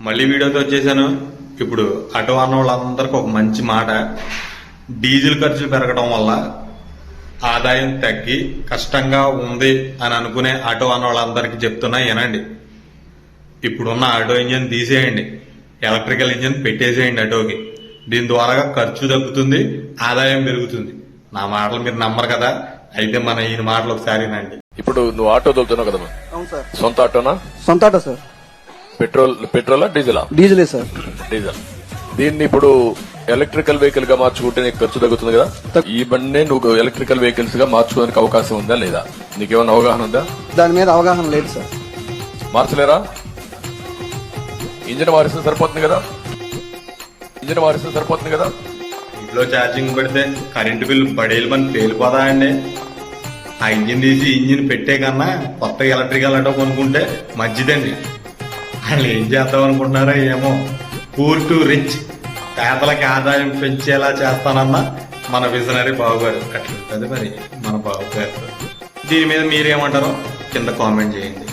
మళ్ళీ వీడియోతో వచ్చేసాను ఇప్పుడు అటు అన్న వాళ్ళందరికీ ఒక మంచి మాట. డీజిల్ ఖర్చులు పెరగడం వల్ల ఆదాయం తగ్గి కష్టంగా ఉంది అని అనుకునే ఆటో అన్న వాళ్ళందరికీ చెప్తున్నా వినండి. ఇప్పుడున్న ఆటో ఇంజిన్ తీసేయండి. ఎలక్ట్రికల్ ఇంజిన్ పెట్టేసేయండి ఆటోకి. దీని ద్వారా ఖర్చు తగ్గుతుంది ఆదాయం పెరుగుతుంది. నా మాటలు మీరు నమ్మరు కదా? అయితే మన ఈయన మాటలు ఒకసారి నండి ఇప్పుడు నువ్వు ఆటో తోలుతున్నావు సార్. సొంత ఆటోనా? సొంత ఆటో సార్. పెట్రోల్ పెట్రోలా డీజిలా? డీజిలే సార్. డీజిల్. దీన్ని ఇప్పుడు ఎలక్ట్రికల్ వెహికల్గా మార్చుకుంటే నీకు ఖర్చు తగ్గుతుంది కదా? ఈ బండిని నువ్వు ఎలక్ట్రికల్ వెహికల్స్గా మార్చుకోవడానికి అవకాశం ఉందా లేదా? నీకేమైనా అవగాహన ఉందా? దాని మీద అవగాహన లేదు సార్. మార్చలేరా? ఇంజిన్ మారిస్తే సరిపోతుంది కదా? ఇంజిన్ మారిస్తే సరిపోతుంది కదా? ఇంట్లో ఛార్జింగ్ పెడితే కరెంటు బిల్ బడేలు పని పేలిపోదా అండి ఆ ఇంజిన్ తీసి ఇంజిన్ పెట్టే కన్నా కొత్త ఎలక్ట్రికల్ ఆటో కొనుక్కుంటే మంచిదండి వాళ్ళు ఏం చేద్దాం అనుకుంటున్నారో ఏమో. పూర్ టు రిచ్ పేదలకి ఆదాయం పెంచేలా చేస్తానన్న మన విజనరీ బాబుగారు. అట్లుంటది మరి మన బాబుగారు. దీని మీద మీరేమంటారో కింద కామెంట్ చేయండి.